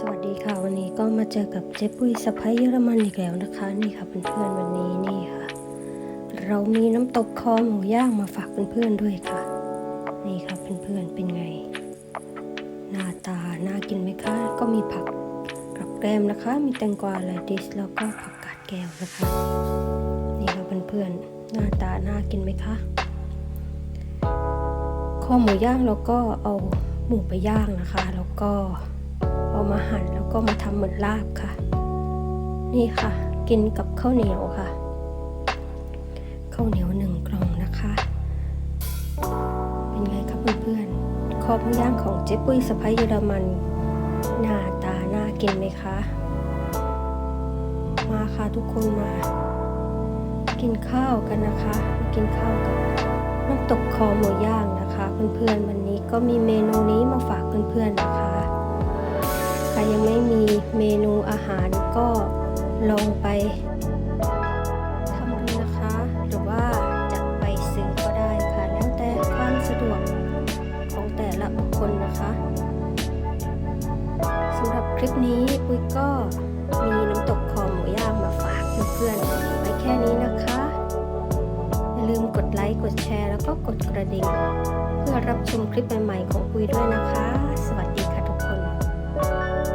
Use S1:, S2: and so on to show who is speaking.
S1: สวัสดีค่ะ วันนี้ก็มาเจอกับเจ๊ปุ้ยสะพ้ายเยอรมันอีกแล้วนะคะ นี่ค่ะเพื่อนๆวันนี้นี่ค่ะ เรามีน้ำตกคอหมูย่างมาฝากเพื่อนๆด้วยค่ะ นี่ค่ะเพื่อนๆเป็นไง หน้าตาน่ากินไหมคะ ก็มีผักกับแกล้มนะคะ มีแตงกวาไรดิสแล้วก็ผักกาดแก้วนะคะ นี่ค่ะเพื่อนๆหน้าตาน่ากินไหมคะคอหมูย่างแล้วก็เอาหมูไปย่างนะคะ แล้วก็ เอามาหั่นแล้วก็มาทำเหมือนลาบค่ะ นี่ค่ะ กินกับข้าวเหนียวค่ะ ข้าวเหนียวหนึ่งกล่องนะคะ เป็นไงครับเพื่อนๆคอหมูย่างของเจ๊ปุ้ยสะพ้ายเยอรมัน หน้าตาน่ากินไหมคะ มาค่ะทุกคนมา กินข้าวกันนะคะมากินข้าวกับน้ำตกคอหมูย่างนะคะ เพื่อนๆวันนี้ก็มีเมนูนี้มาฝากเพื่อนๆนะคะ ครยังไม่มีเมนูอาหารก็ลองไปทำดูนะคะ หรือว่าจะไปซื้อก็ได้ค่ะแล้วแต่ความสะดวกของแต่ละบุคคลนะคะสำหรับคลิปนี้ปุ้ยก็มีน้ำตกคอหมูย่างมาฝากเพื่อนๆไว้แค่นี้นะคะอย่าลืมกดไลค์กดแชร์แล้วก็กดกระดิ่ง เพื่อรับชมคลิปใหม่ๆของปุยด้วยนะคะ